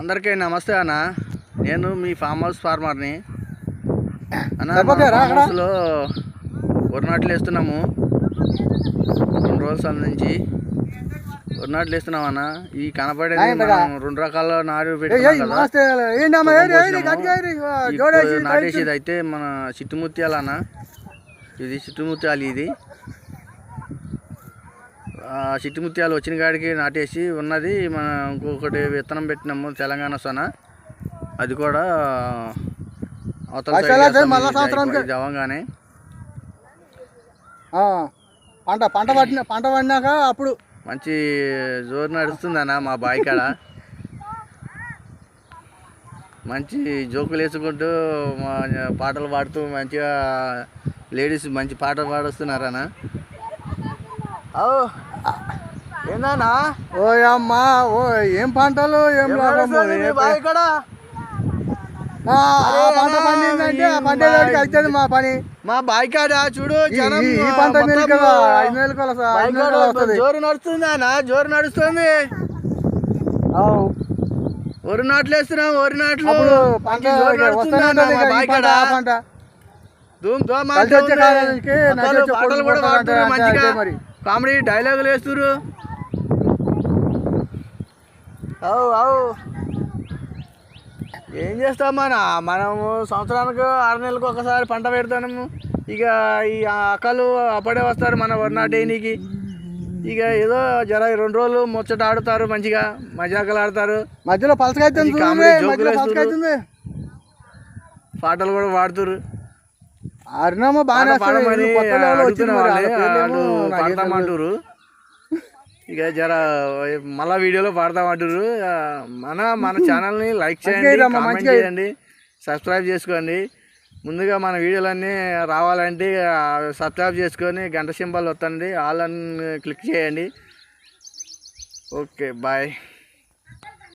అందరికీ నమస్తే అన్న. నేను మీ ఫామ్ హౌస్ ఫార్మర్ని. అన్న మా సరిపోతాయా ఫామ్ అక్కడ? హౌస్లో వరి నాట్లు వేస్తున్నాము. రెండు రోజుల నుంచి వరి నాట్లు వేస్తున్నాం అన్న. ఈ? మనం రెండు రకాల నారు జోడేసి నాటేసేది అయితే మన చిట్టుముత్యాల అన్న. ఇది చిట్టుముత్యాలు ఇది. చిట్టుముత్యాలు వచ్చిన కాడికి నాటేసి ఉన్నది మన ఇంకొకటి విత్తనం పెట్టినాము తెలంగాణ సొన. అది కూడా అవతల ఆ, పంట పంట పట్టిన పంట పడినాక అప్పుడు మంచి జోరు నడుస్తుందన్న మా బావి కాడ మంచి జోకులు వేసుకుంటూ మా పాటలు పాడుతూ మంచిగా లేడీస్ మంచి పాటలు పాడుస్తున్నారన్న. ఏందన్నా? ఓ అమ్మా ఓ ఏం పంటలు ఏం ఆ, ఆ పంట పండిందంటే ఆ పంట అవుతుంది మా పని. మా బావి కాడ చూడు జనం ఈ- పంట జోరు నడుస్తుంది అన్న జోరు నడుస్తుంది. వరి నాట్లు వేస్తున్నాం వరి నాట్లు. పంట. కామెడీ డైలాగులు అవు అవు. ఏం చేస్తాం మన? మనము సంవత్సరానికి ఆరు నెలలకు ఒకసారి పంట పెడతాము. ఇక ఈ అక్కలు అప్పుడే వస్తారు మన వరినాటేనికి. ఇక ఏదో జర రెండు రోజులు ముచ్చట ఆడుతారు మంచిగా మజాకలు ఆడతారు. మధ్యలో. అవుతుంది పాటలు కూడా పాడుతురు అరుణమ్మ ఇక జర మళ్ళా వీడియోలో పాడతామంటారు మన మన ఛానల్ని లైక్ చేయండి కామెంట్. చేయండి సబ్స్క్రైబ్ చేసుకోండి. ముందుగా మన వీడియోలన్నీ రావాలంటే సబ్స్క్రైబ్ చేసుకొని గంట సింబల్ వస్తుంది ఆల్ అని క్లిక్ చేయండి. Okay bye.